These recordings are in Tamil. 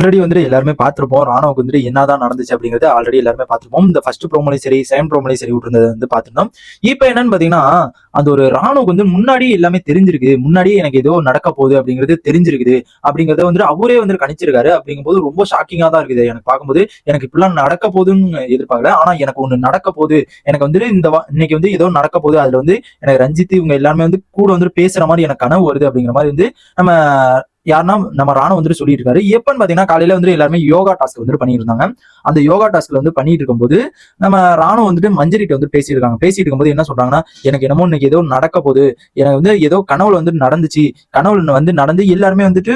ஆல்ரெடி வந்துட்டு எல்லாருமே பார்த்துருப்போம். ராணுவுக்கு வந்துட்டு என்னதான் நடந்துச்சு அப்படிங்கறது ஆல்ரெடி எல்லாருமே பார்த்துருப்போம். இந்த ஃபர்ஸ்ட் ப்ரோமோலையும் சரி செகண்ட் ப்ரோமோலையும் சரி விட்டுருந்தது வந்து பார்த்துருந்தோம். இப்போ என்னன்னு பார்த்தீங்கன்னா அந்த ஒரு ராணுவுக்கு வந்து முன்னாடி எல்லாமே தெரிஞ்சிருக்கு முன்னாடியே எனக்கு ஏதோ நடக்க போகுது அப்படிங்கிறது தெரிஞ்சிருக்குது. அப்படிங்கிறத வந்து அவரே வந்து கணிச்சிருக்காரு. அப்படிங்கும்போது ரொம்ப ஷாக்கிங்காக தான் இருக்குது. எனக்கு பார்க்கும்போது எனக்கு இப்படிலாம் நடக்க போகுதுன்னு எதிர்பார்க்கல. ஆனால் எனக்கு ஒன்று நடக்க போகுது. எனக்கு வந்துட்டு இந்த இன்னைக்கு வந்து ஏதோ நடக்க போகுது. அதில் வந்து எனக்கு ரஞ்சித் இவங்க எல்லாருமே வந்து கூட வந்து பேசுற மாதிரி எனக்கு கனவு வருது அப்படிங்கிற மாதிரி வந்து நம்ம யாருன்னா நம்ம ராணம் வந்துட்டு சொல்லிட்டு இருக்காரு எப்பன்னு பாத்தீங்கன்னா காலையில வந்து எல்லாருமே யோகா டாஸ்க் வந்துட்டு பண்ணிட்டு இருந்தாங்க அந்த யோகா டாஸ்க்ல வந்து பண்ணிட்டு இருக்கும்போது நம்ம ராணம் வந்துட்டு மஞ்சரிட்ட வந்து பேசிட்டு இருக்காங்க பேசிட்டு இருக்கும்போது என்ன சொல்றாங்கன்னா எனக்கு என்னமோ இன்னைக்கு ஏதோ நடக்க போகுது. எனக்கு வந்து ஏதோ கனவுல வந்து நடந்துச்சு. கனவுல வந்து நடந்து எல்லாருமே வந்துட்டு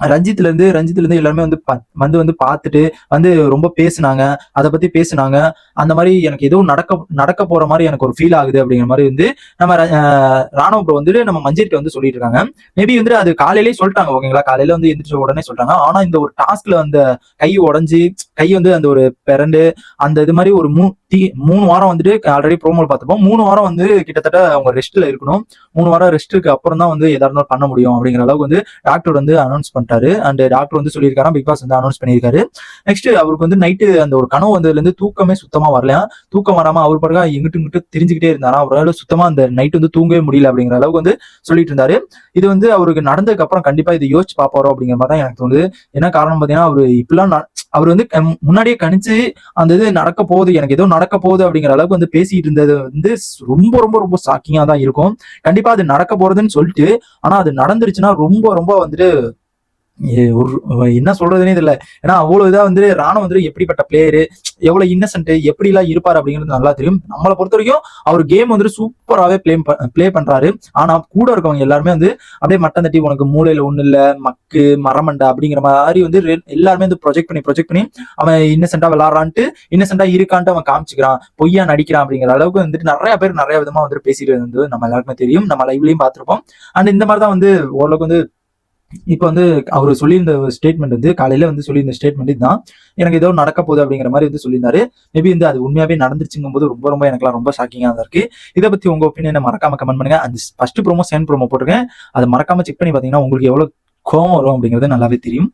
ரஞ்சித்ல இருந்து ரஞ்சித்ல இருந்து எல்லாருமே வந்து வந்து வந்து பார்த்துட்டு வந்து ரொம்ப பேசினாங்க. அதை பத்தி பேசுனாங்க. அந்த மாதிரி எனக்கு எதுவும் நடக்க நடக்க போற மாதிரி எனக்கு ஒரு ஃபீல் ஆகுது அப்படிங்கிற மாதிரி வந்து நம்ம ராணுவ ப்ரோ வந்துட்டு நம்ம மஞ்சிட்ட வந்து சொல்லிட்டு இருக்காங்க. மேபி வந்துட்டு அது காலையிலேயே சொல்லிட்டாங்க ஓகேங்களா காலையில வந்து எந்திரிச்ச உடனே சொல்லிட்டாங்க. ஆனா இந்த ஒரு டாஸ்க்ல அந்த கை உடஞ்சி கை வந்து அந்த ஒரு பிறண்டு அந்த இது மாதிரி ஒரு மூ டீ மூணு வாரம் வந்துட்டு ஆல்ரெடி ப்ரோமோல் பார்த்துப்போம் மூணு வாரம் வந்து கிட்டத்தட்ட அவங்க ரெஸ்ட்ல இருக்கணும். மூணு வாரம் ரெஸ்ட்டுக்கு அப்புறம் தான் வந்து எதா இருந்தாலும் பண்ண முடியும் அப்படிங்கிற அளவுக்கு வந்து டாக்டர் வந்து அனௌன்ஸ் பண்ணிட்டாரு. அண்ட் டாக்டர் வந்து சொல்லியிருக்காரு பிக் பாஸ் வந்து அனௌன்ஸ் பண்ணியிருக்காரு. நெக்ஸ்ட் அவருக்கு வந்து நைட்டு அந்த ஒரு கனவு வந்ததுல இருந்து தூக்கமே சுத்தமா வரலையா தூக்கம் வராம அவர் பிறகு எங்கிட்டு இங்கிட்டு தெரிஞ்சுக்கிட்டே இருந்தாரா? அவரால் சுத்தமா அந்த நைட் வந்து தூங்கவே முடியல அப்படிங்கிற அளவுக்கு வந்து சொல்லிட்டு இருந்தாரு. இது வந்து அவருக்கு நடந்ததுக்கு அப்புறம் கண்டிப்பா இதை யோசிச்சு பாப்பாரோ அப்படிங்கிற மாதிரி தான் எனக்கு தோணுது. என்ன காரணம் பாத்தீங்கன்னா அவர் இப்பெல்லாம் அவர் வந்து முன்னாடியே கணிச்சு அந்த இது நடக்க போகுது எனக்கு ஏதோ நடக்க போகுது அப்படிங்கிற அளவுக்கு வந்து பேசிட்டு இருந்தது வந்து ரொம்ப ரொம்ப ரொம்ப ஷாக்கிங்கா தான் இருக்கும். கண்டிப்பா அது நடக்க போறதுன்னு சொல்லிட்டு ஆனா அது நடந்துருச்சுன்னா ரொம்ப ரொம்ப வந்துட்டு என்ன சொல்றதுனே தெரியல. ஏன்னா அவ்வளவு இதா வந்து ராணுவ வந்து எப்படிப்பட்ட பிளேயரு எவ்வளவு இன்னசென்ட் எப்படி எல்லாம் இருப்பாரு அப்படிங்கிறது நல்லா தெரியும். நம்மளை பொறுத்த வரைக்கும் அவர் கேம் வந்துட்டு சூப்பராகவே ப்ளே ப்ளே பண்றாரு. ஆனா கூட இருக்கவங்க எல்லாருமே வந்து அப்படியே மட்டம் தட்டி உனக்கு மூளையில ஒண்ணு இல்ல மக்கு மரமண்டா அப்படிங்கிற மாதிரி வந்து எல்லாருமே வந்து ப்ரொஜெக்ட் பண்ணி ப்ரொஜெக்ட் பண்ணி அவன் இன்னசென்ட்டா விளாட்றான்ட்டு இன்னசென்ட்டா இருக்கான்ட்டு அவன் காமிச்சுக்கிறான். பொய்யா நடிக்கிறான் அப்படிங்கிற அளவுக்கு வந்துட்டு நிறைய பேர் நிறைய விதமா வந்துட்டு பேசிட்டு இருந்தது நம்ம எல்லாருக்குமே தெரியும். நம்ம லைவ்லயும் பார்த்திருப்போம். அண்ட் இந்த மாதிரி தான் வந்து ஓரளவுக்கு வந்து இப்போ வந்து அவர் சொல்லியிருந்த ஸ்டேட்மெண்ட் வந்து காலையில வந்து சொல்லியிருந்த ஸ்டேட்மெண்ட் இதுதான். எனக்கு ஏதோ நடக்க போகுது அப்படிங்கிற மாதிரி வந்து சொல்லியிருந்தாரு. மேபி வந்து அது உண்மையாவே நடந்துச்சுங்கும் போது ரொம்ப ரொம்ப எனக்குலாம் ரொம்ப ஷாக்கிங்கா தான் இருக்கு. இதை பத்தி உங்க ஒப்பீனியனை மறக்காம கமெண்ட் பண்ணுங்க. அந்த ஃபர்ஸ்ட் ப்ரோமோ செகண்ட் ப்ரோமோ போட்டிருக்கேன். அதை மறக்காம செக் பண்ணி பாத்தீங்கன்னா உங்களுக்கு எவ்வளவு கோவம் வரும் அப்படிங்கிறது நல்லாவே தெரியும்.